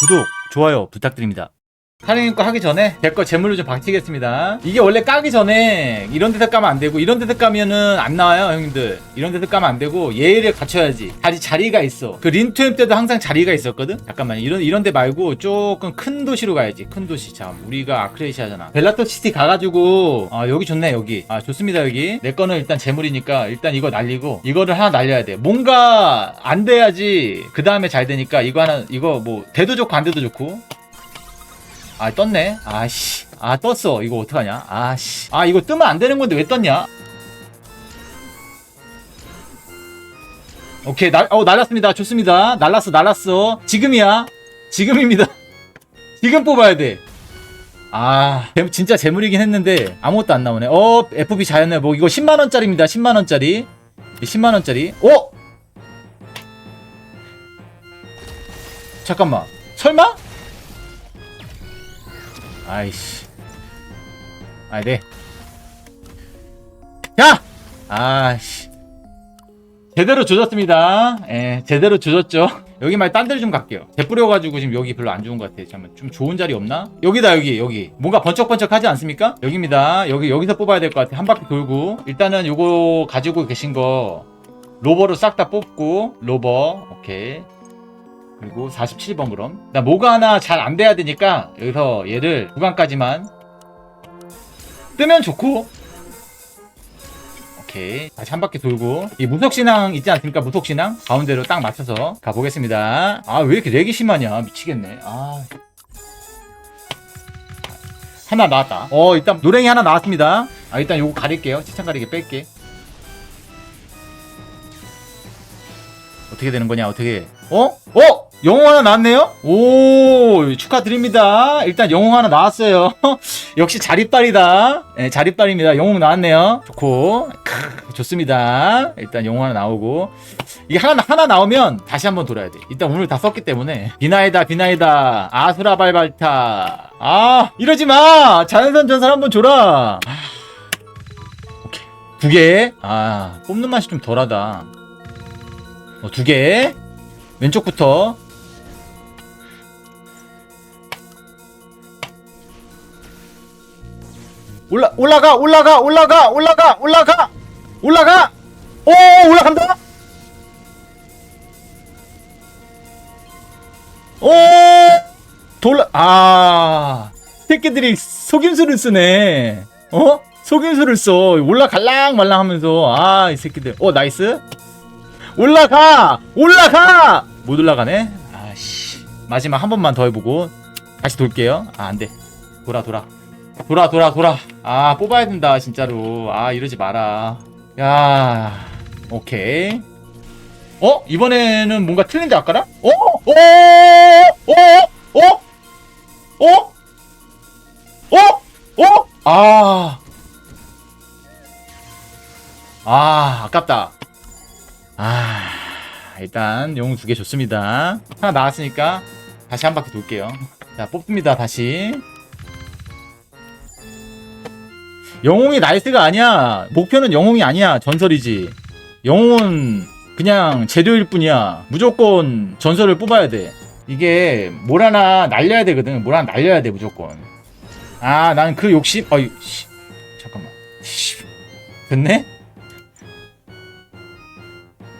구독, 좋아요 부탁드립니다. 하느님 거 하기 전에 제거 재물로 좀 바치겠습니다. 이게 원래 까기 전에 이런 데서 까면 안 되고 이런 데서 까면은 안 나와요 형님들. 이런 데서 까면 안 되고 예를 갖춰야지. 자리 자리가 있어. 그 린투엠 때도 항상 자리가 있었거든. 잠깐만 이런 이런 데 말고 조금 큰 도시로 가야지. 큰 도시. 자 우리가 아크레이시아잖아. 벨라토 시티 가가지고 아 여기 좋네 여기. 아 좋습니다 여기. 내 거는 일단 재물이니까 일단 이거 날리고 이거를 하나 날려야 돼. 뭔가 안 돼야지 그 다음에 잘 되니까 이거 하나 이거 뭐 돼도 좋고 안 돼도 좋고. 아 떴네. 아씨. 아 떴어. 이거 어떡하냐? 아씨. 아 이거 뜨면 안 되는 건데 왜 떴냐? 오케이. 날, 어 날랐습니다. 좋습니다. 날랐어 날랐어. 지금이야. 지금입니다. 지금 뽑아야 돼아 진짜 재물이긴 했는데 아무것도 안 나오네. 어 FB 자연의 뭐 이거 10만원짜리입니다. 10만원짜리. 10만원짜리. 어? 잠깐만. 설마? 아이씨. 아이, 네. 야! 아이씨. 제대로 조졌습니다. 예, 제대로 조졌죠. 여기 말딴 데로 좀 갈게요. 재 뿌려가지고 지금 여기 별로 안 좋은 것 같아. 잠깐만, 좀 좋은 자리 없나? 여기다, 여기, 여기. 뭔가 번쩍번쩍 하지 않습니까? 여기입니다. 여기, 여기서 뽑아야 될 것 같아. 한 바퀴 돌고. 일단은 요거 가지고 계신 거, 로버로 싹 다 뽑고, 로버, 오케이. 그리고 47번 그럼. 나 뭐가 하나 잘 안 돼야 되니까 여기서 얘를 구간까지만 뜨면 좋고. 오케이. 다시 한 바퀴 돌고. 이 무속신앙 있지 않습니까? 무속신앙? 가운데로 딱 맞춰서 가보겠습니다. 아 왜 이렇게 렉이 심하냐? 미치겠네. 아. 하나 나왔다. 어 일단 노랭이 하나 나왔습니다. 아 일단 요거 가릴게요. 시청 가리개 뺄게. 어떻게 되는 거냐? 어떻게? 어? 어? 영웅 하나 나왔네요? 오 축하드립니다. 일단 영웅 하나 나왔어요. 역시 자립발이다. 네, 자립발입니다. 영웅 나왔네요. 좋고 크, 좋습니다. 일단 영웅 하나 나오고. 이게 하나 하나 나오면 다시 한번 돌아야 돼. 일단 오늘 다 썼기 때문에. 비나이다 비나이다. 아수라발발타. 아 이러지 마. 자연산 전설 한번 줘라. 아, 오케이. 두 개 아 뽑는 맛이 좀 덜하다. 어, 두 개. 왼쪽부터. 올라 올라가 올라가 올라가 올라가 올라가 올라가 오 올라간다 오 돌라 아 새끼들이 속임수를 쓰네 어 속임수를 써 올라갈랑 말랑 하면서 아 이 새끼들 어 나이스 올라가! 올라가! 못 올라가네? 아씨. 마지막 한 번만 더 해보고 다시 돌게요. 아, 안 돼. 돌아, 돌아. 돌아, 돌아, 돌아. 아, 뽑아야 된다, 진짜로. 아, 이러지 마라. 야, 오케이. 어? 이번에는 뭔가 틀린데, 아까랑? 어? 어? 어? 어? 어? 어? 어? 아. 아, 아깝다. 아 일단 영웅 두개 좋습니다 하나 나왔으니까 다시 한 바퀴 돌게요 자 뽑습니다 다시 영웅이 나이스가 아니야. 목표는 영웅이 아니야. 전설이지. 영웅은 그냥 재료일 뿐이야. 무조건 전설을 뽑아야 돼. 이게 뭘 하나 날려야 되거든. 뭘 하나 날려야 돼 무조건. 아 난 그 욕심 어이 씨. 잠깐만. 씨. 됐네?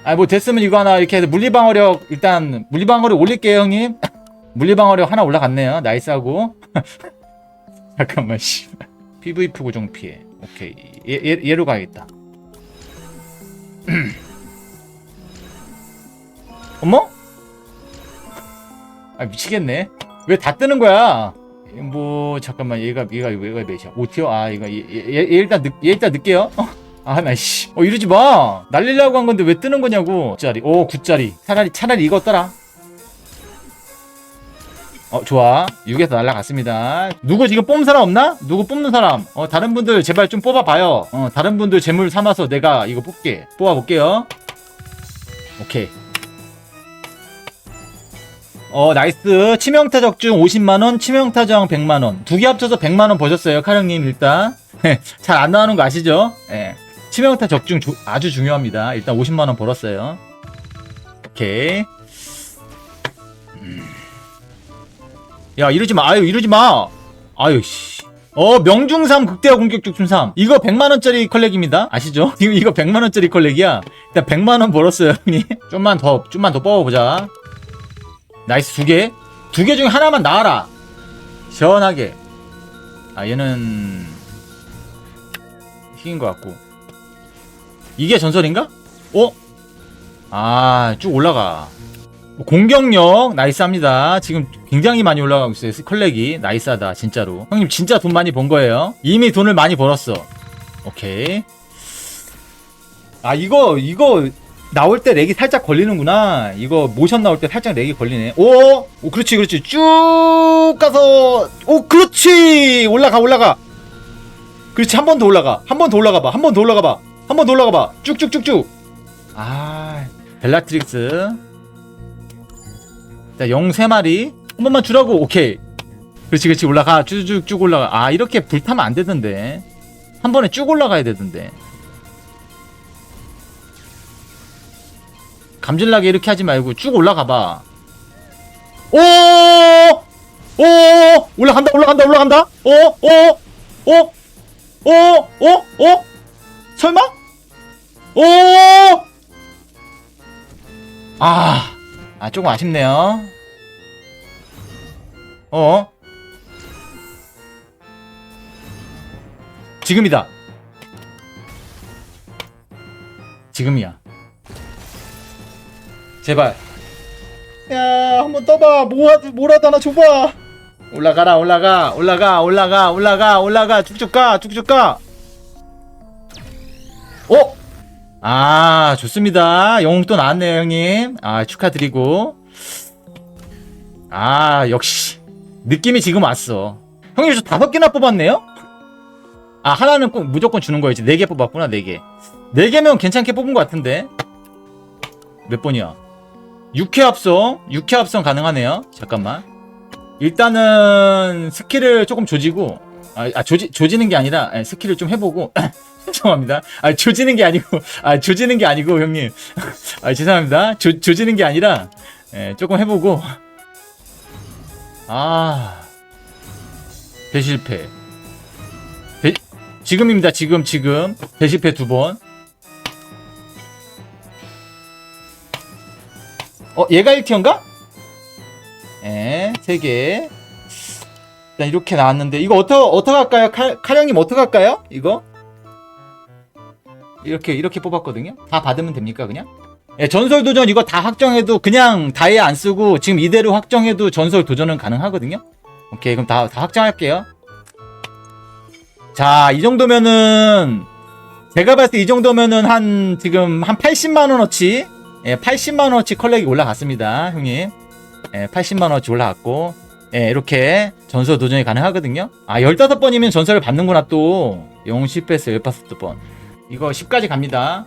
아 뭐 됐으면 이거 하나 이렇게 해서 물리방어력 일단 물리방어력 올릴게요 형님. 물리방어력 하나 올라갔네요. 나이스하고. 잠깐만 씨 PVP 고정 피해 오케이 얘, 얘, 얘로 가야겠다 어머? 아 미치겠네 왜 다 뜨는 거야 뭐 잠깐만 얘가 얘가 얘가 몇이야 5티어 아 이거 얘, 얘, 얘 일단 늦, 얘 일단 늦게요 아, 나, 씨. 어, 이러지 마. 날리려고 한 건데 왜 뜨는 거냐고. 9짜리. 오, 9짜리. 차라리, 차라리 이거 떠라. 어, 좋아. 6에서 날라갔습니다. 누구 지금 뽑는 사람 없나? 누구 뽑는 사람? 어, 다른 분들 제발 좀 뽑아봐요. 어, 다른 분들 재물 삼아서 내가 이거 뽑게. 뽑아볼게요. 오케이. 어, 나이스. 치명타 적중 50만원, 치명타 저항 100만원. 두 개 합쳐서 100만원 버셨어요, 카령님, 일단. 잘 안 나오는 거 아시죠? 예. 치명타 적중 주- 아주 중요합니다. 일단 50만원 벌었어요. 오케이. 음. 야 이러지 마. 아유 이러지 마. 아유 씨 어 명중삼 극대화 공격 중삼. 이거 100만원짜리 컬렉입니다. 아시죠? 지금 이거 100만원짜리 컬렉이야. 일단 100만원 벌었어요 형님. 좀만 더 좀만 더 뽑아보자. 나이스 두 개. 두 개 중에 하나만 나와라. 시원하게. 아 얘는 휘인 것 같고. 이게 전설인가? 어? 아 쭉 올라가. 공격력 나이스 합니다. 지금 굉장히 많이 올라가고 있어요. 컬렉이 나이스하다 진짜로. 형님 진짜 돈 많이 번 거예요. 이미 돈을 많이 벌었어. 오케이. 아 이거 이거 나올 때 렉이 살짝 걸리는구나. 이거 모션 나올 때 살짝 렉이 걸리네. 오, 오 그렇지 그렇지 쭉 가서 오 그렇지 올라가 올라가. 그렇지 한 번 더 올라가 한 번 더 올라가 봐 한 번 더 올라가 봐 한 번 더 올라가 봐 쭉쭉쭉쭉. 아 벨라트릭스. 자, 영 3마리. 한 번만 주라고. 오케이. 그렇지, 그렇지. 올라가. 쭉쭉쭉 올라가. 아, 이렇게 불타면 안 되던데. 한 번에 쭉 올라가야 되던데. 감질나게 이렇게 하지 말고 쭉 올라가 봐. 오! 오! 올라간다, 올라간다, 올라간다. 오! 오! 오! 오! 오! 오! 설마? 오! 아. 아, 조금 아쉽네요. 어? 지금이다. 지금이야. 제발. 야, 한번 떠봐. 뭐라도, 뭐라도 하나 줘봐. 올라가라, 올라가, 올라가, 올라가, 올라가, 올라가, 쭉쭉 가, 쭉쭉 가. 어? 아, 좋습니다. 영웅 또 나왔네요, 형님. 아, 축하드리고. 아, 역시. 느낌이 지금 왔어. 형님, 저 다섯 개나 뽑았네요? 아, 하나는 꼭 무조건 주는 거였지. 네 개 뽑았구나, 네 개. 네 개면 괜찮게 뽑은 것 같은데. 몇 번이야? 6회 합성. 6회 합성 가능하네요. 잠깐만. 일단은 스킬을 조금 조지고, 아, 아 조지, 조지는 게 아니라, 예, 스킬을 좀 해보고, 죄송합니다. 아, 조지는 게 아니고, 아, 조지는 게 아니고, 형님. 아, 죄송합니다. 조, 조지는 게 아니라, 예, 조금 해보고. 아. 대실패. 대, 지금입니다. 지금, 지금. 대실패 두 번. 어, 얘가 1티어인가? 예, 세 개. 일단 이렇게 나왔는데, 이거 어떠, 어떻게 할까요? 칼, 칼형님 어떻게 할까요? 이거? 이렇게 이렇게 뽑았거든요. 다 받으면 됩니까 그냥? 예, 전설 도전 이거 다 확정해도 그냥 다이아 안 쓰고 지금 이대로 확정해도 전설 도전은 가능하거든요. 오케이 그럼 다, 다 확정할게요. 자, 이 정도면은 제가 봤을 때 이 정도면은 한 지금 한 80만 원어치 예, 80만 원어치 컬렉이 올라갔습니다, 형님. 예, 80만 원어치 올라갔고 예, 이렇게 전설 도전이 가능하거든요. 아, 15번이면 전설을 받는구나 또. 영웅 10배스 15번. 이거 10까지 갑니다.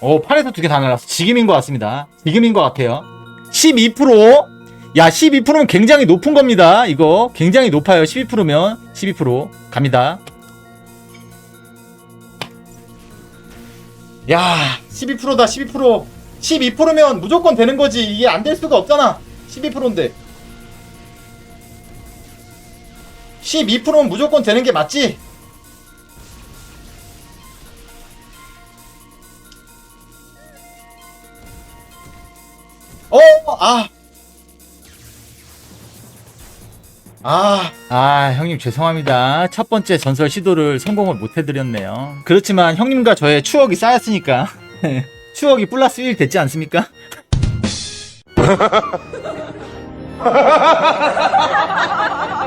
오, 팔에서 두 개 다 날랐어. 지금인 것 같습니다. 지금인 것 같아요. 12%? 야, 12%면 굉장히 높은 겁니다. 이거. 굉장히 높아요. 12%면. 12% 갑니다. 야, 12%다, 12%. 12%면 무조건 되는 거지. 이게 안 될 수가 없잖아. 12%인데. 12%면 무조건 되는 게 맞지? 어, 아. 아, 아, 형님 죄송합니다. 첫 번째 전설 시도를 성공을 못 해드렸네요. 그렇지만 형님과 저의 추억이 쌓였으니까. 추억이 플러스 1 됐지 않습니까?